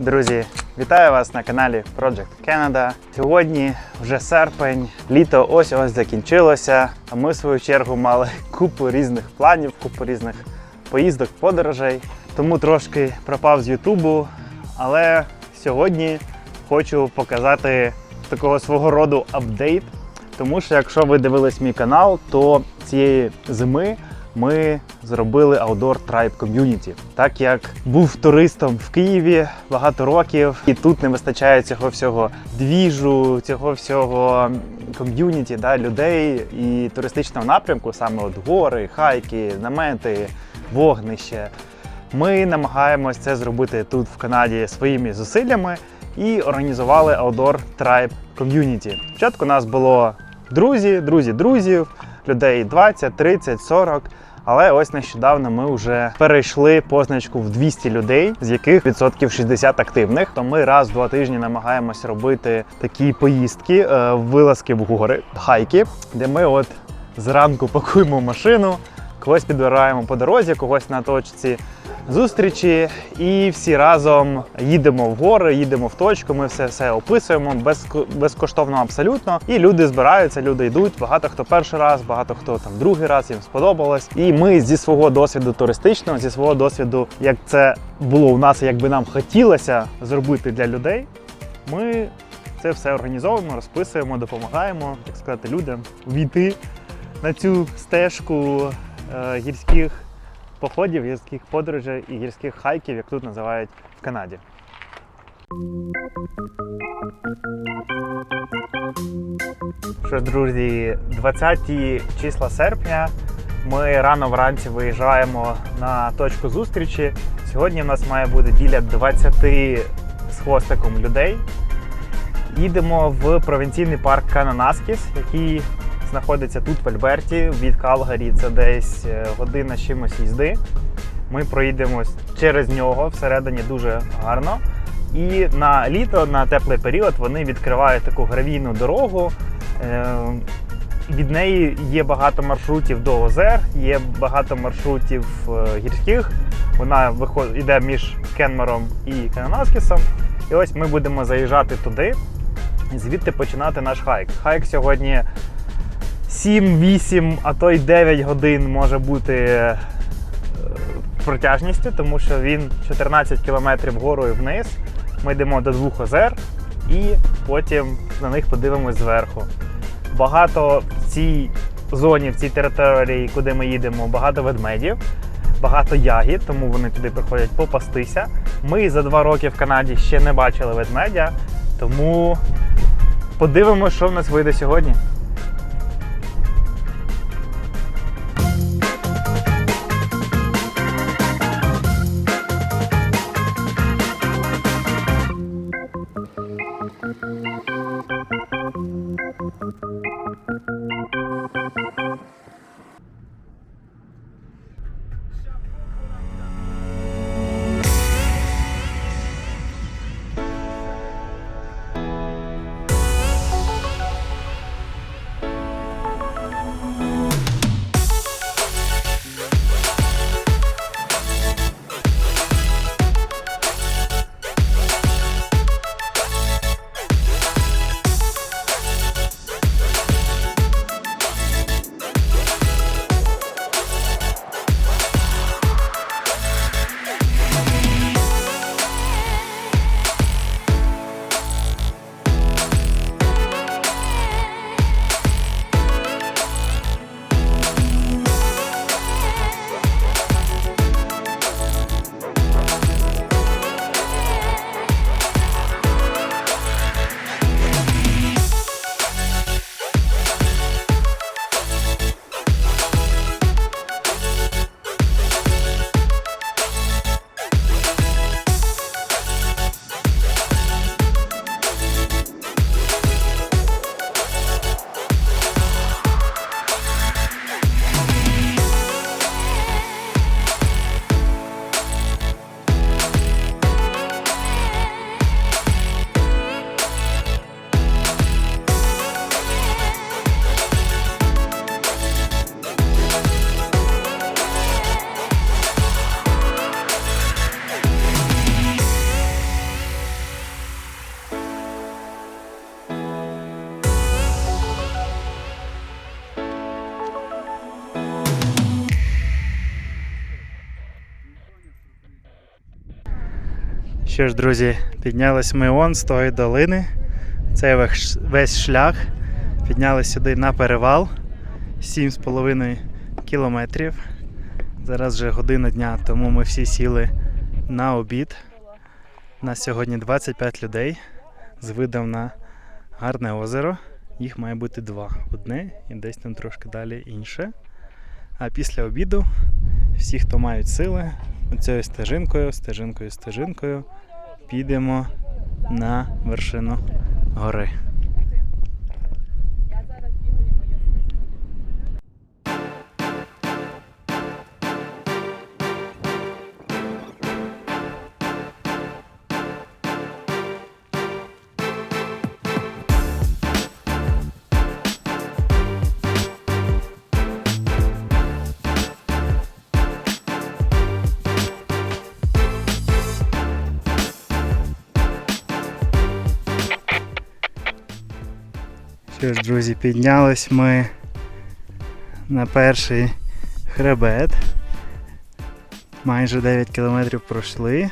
Друзі, вітаю вас на каналі Project Canada. Сьогодні вже серпень, літо ось ось закінчилося. А ми в свою чергу мали купу різних планів, купу різних поїздок, подорожей. Тому трошки пропав з Ютубу. Але сьогодні хочу показати такого свого роду апдейт. Тому що якщо ви дивились мій канал, то цієї зими ми зробили Outdoor Tribe Community. Так як був туристом в Києві багато років, і тут не вистачає цього всього двіжу, цього всього ком'юніті, да, людей і туристичного напрямку, саме от гори, хайки, намети, вогнище. Ми намагаємось це зробити тут в Канаді своїми зусиллями і організували Outdoor Tribe Community. Спочатку у нас було друзі, друзі друзів, людей 20, 30, 40. Але ось нещодавно ми вже перейшли позначку в 200 людей, з яких відсотків 60 активних. То ми раз в два тижні намагаємось робити такі поїздки, е, вилазки в гори, хайки, де ми от зранку пакуємо машину, когось підбираємо по дорозі, когось на точці зустрічі, і всі разом їдемо в гори, їдемо в точку. Ми все все описуємо безко- безкоштовно абсолютно. І люди збираються, люди йдуть. Багато хто перший раз, багато хто там другий раз їм сподобалось. І ми зі свого досвіду туристичного, зі свого досвіду, як це було у нас, як би нам хотілося зробити для людей. Ми це все організовуємо, розписуємо, допомагаємо, так сказати, людям війти на цю стежку гірських походів, гірських подорожей і гірських хайків, як тут називають в Канаді. Що ж, друзі, 20 числа серпня ми рано вранці виїжджаємо на точку зустрічі. Сьогодні в нас має бути біля 20 з хвостиком людей. Їдемо в провінційний парк Кананаскіс, який знаходиться тут, в Альберті, від Калгарі. Це десь е, година чимось їзди. Ми проїдемось через нього всередині дуже гарно. І на літо, на теплий період, вони відкривають таку гравійну дорогу. Е, Від неї є багато маршрутів до озер, є багато маршрутів е, гірських. Вона виходить між Кенмером і Кананаскісом. І ось ми будемо заїжджати туди, звідти починати наш хайк. Хайк сьогодні 7-8, а то й 9 годин може бути е, протяжністю, тому що він 14 кілометрів горою вниз. Ми йдемо до двох озер і потім на них подивимось зверху. Багато в цій зоні, в цій території, куди ми їдемо, багато ведмедів, багато ягід, тому вони туди приходять попастися. Ми за два роки в Канаді ще не бачили ведмедя, тому подивимося, що в нас вийде сьогодні. Що ж, друзі, піднялись ми он з тої долини. Цей весь- шлях. Піднялись сюди на перевал. 7,5 кілометрів. Зараз вже година дня, тому ми всі сіли на обід. Нас сьогодні 25 людей з видом на гарне озеро. Їх має бути два. Одне і десь там трошки далі інше. А після обіду всі, хто мають сили, оцією стежинкою, стежинкою, стежинкою підемо на вершину гори. Що ж, друзі, піднялись ми на перший хребет. Майже 9 кілометрів пройшли.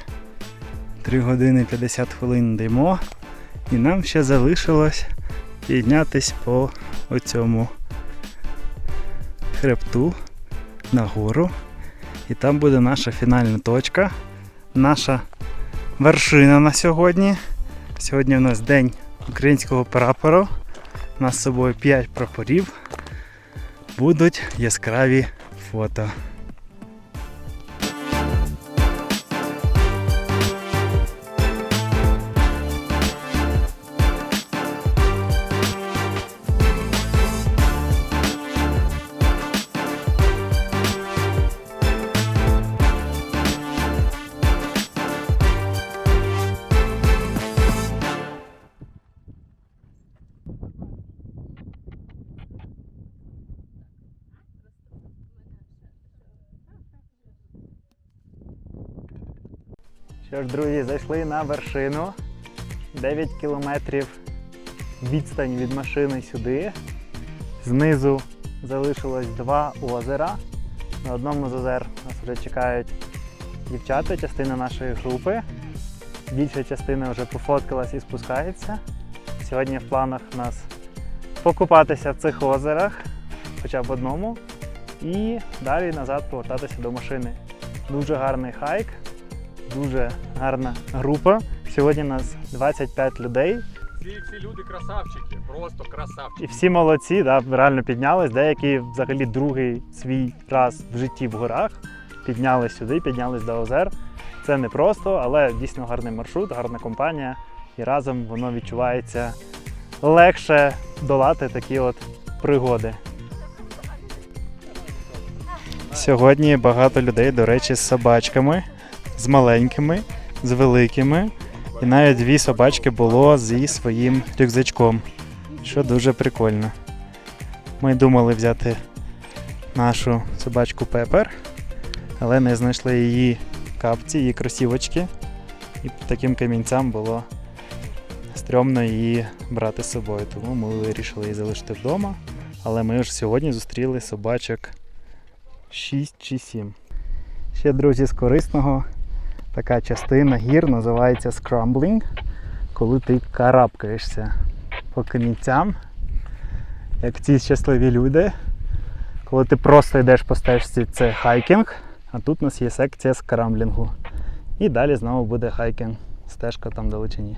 3 години 50 хвилин йдемо. І нам ще залишилось піднятись по оцьому хребту нагору. І там буде наша фінальна точка, наша вершина на сьогодні. Сьогодні у нас день українського прапору. Нас з собою 5 прапорів. Будуть яскраві фото. Що ж, друзі, зайшли на вершину. 9 кілометрів відстань від машини сюди. Знизу залишилось два озера. На одному з озер нас вже чекають дівчата, частина нашої групи. Більша частина вже пофоткалась і спускається. Сьогодні в планах у нас покупатися в цих озерах, хоча б одному, і далі назад повертатися до машини. Дуже гарний хайк дуже гарна група. Сьогодні нас 25 людей, Ці, ці люди красавчики, просто красавчики. і всі молодці, да, реально піднялись. Деякі взагалі другий свій раз в житті в горах піднялись сюди, піднялись до озер. Це не просто, але дійсно гарний маршрут, гарна компанія, і разом воно відчувається легше долати такі от пригоди. Сьогодні багато людей, до речі, з собачками, з маленькими, з великими. І навіть дві собачки було зі своїм рюкзачком, що дуже прикольно. Ми думали взяти нашу собачку Пепер, але не знайшли її капці, її кросівочки. І таким камінцям було стрьомно її брати з собою. Тому ми вирішили її залишити вдома. Але ми ж сьогодні зустріли собачок 6 чи 7. Ще, друзі, з корисного така частина гір називається скрамблінг, коли ти карабкаєшся по камінцям, як ці щасливі люди. Коли ти просто йдеш по стежці, це хайкінг, а тут у нас є секція скрамблінгу. І далі знову буде хайкінг, стежка там далечині.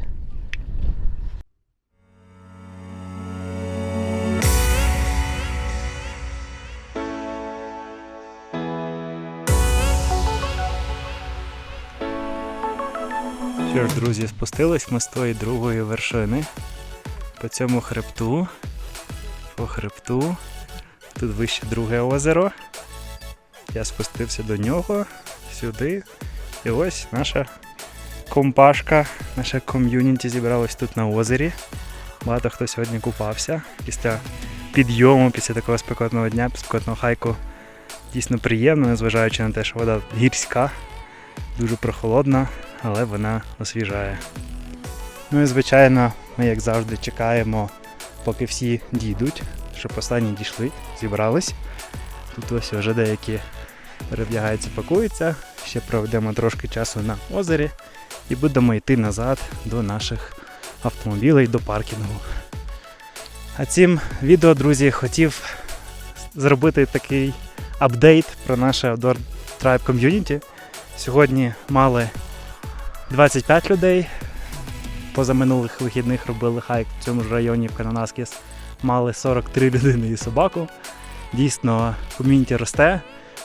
Що ж, друзі, спустились ми з тої другої вершини. По цьому хребту. По хребту. Тут вище друге озеро. Я спустився до нього, сюди. І ось наша компашка, наше ком'юніті зібралось тут на озері. Багато хто сьогодні купався. Після підйому, після такого спекотного дня, спекотного хайку. Дійсно приємно, незважаючи на те, що вода гірська, дуже прохолодна але вона освіжає. Ну і звичайно, ми, як завжди, чекаємо, поки всі дійдуть, щоб останні дійшли, зібрались. Тут ось вже деякі перевдягаються, пакуються. Ще проведемо трошки часу на озері і будемо йти назад до наших автомобілей, до паркінгу. А цим відео, друзі, хотів зробити такий апдейт про наше Outdoor Tribe Community. Сьогодні мали 25 людей. Поза минулих вихідних робили хайк в цьому ж районі в Кананаскіс. Мали 43 людини і собаку. Дійсно, ком'юніті росте.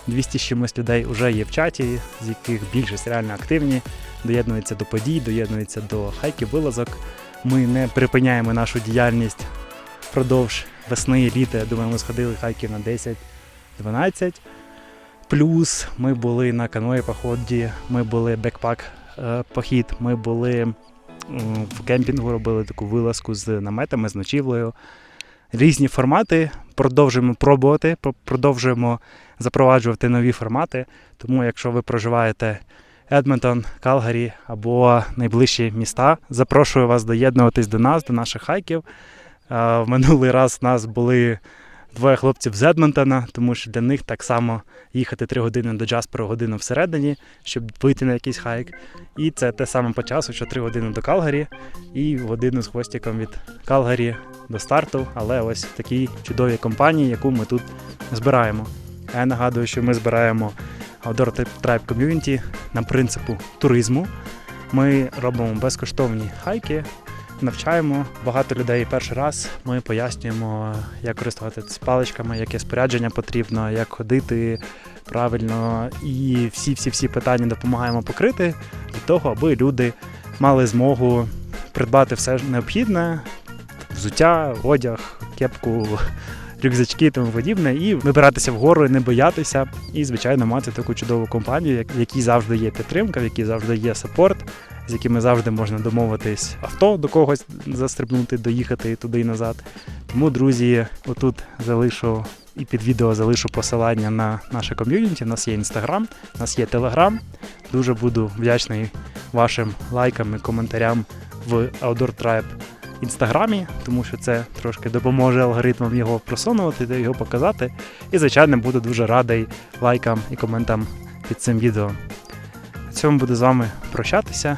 200 з чимось людей вже є в чаті, з яких більшість реально активні, доєднуються до подій, доєднуються до хайків, вилазок. Ми не припиняємо нашу діяльність впродовж весни і літа. Я думаю, ми сходили хайків на 10-12. Плюс ми були на каної поході, ми були бекпак похід, ми були в кемпінгу, робили таку вилазку з наметами, з ночівлею. Різні формати. Продовжуємо пробувати, продовжуємо запроваджувати нові формати. Тому, якщо ви проживаєте Едмонтон, Калгарі або найближчі міста, запрошую вас доєднуватись до нас, до наших хайків. Е, В минулий раз у нас були двоє хлопців з Едмонтона, тому що для них так само їхати 3 години до Джаспера, годину всередині, щоб вийти на якийсь хайк. І це те саме по часу, що 3 години до Калгарі і годину з хвостиком від Калгарі до старту. Але ось в такій чудовій компанії, яку ми тут збираємо. Я нагадую, що ми збираємо Outdoor Tribe Community на принципу туризму. Ми робимо безкоштовні хайки, навчаємо багато людей. Перший раз. Ми пояснюємо, як користуватися паличками, яке спорядження потрібно, як ходити правильно, і всі-всі-всі питання допомагаємо покрити для того, аби люди мали змогу придбати все необхідне: взуття, одяг, кепку, рюкзачки і тому подібне, і вибиратися вгору, не боятися, і, звичайно, мати таку чудову компанію, в якій завжди є підтримка, в якій завжди є саппорт, з якими завжди можна домовитись авто до когось застрибнути, доїхати туди і назад. Тому, друзі, отут залишу і під відео залишу посилання на наше ком'юніті. У нас є інстаграм, у нас є телеграм. Дуже буду вдячний вашим лайкам і коментарям в Outdoor Tribe інстаграмі, тому що це трошки допоможе алгоритмам його просунувати та його показати. І, звичайно, буду дуже радий лайкам і коментам під цим відео. На цьому буду з вами прощатися.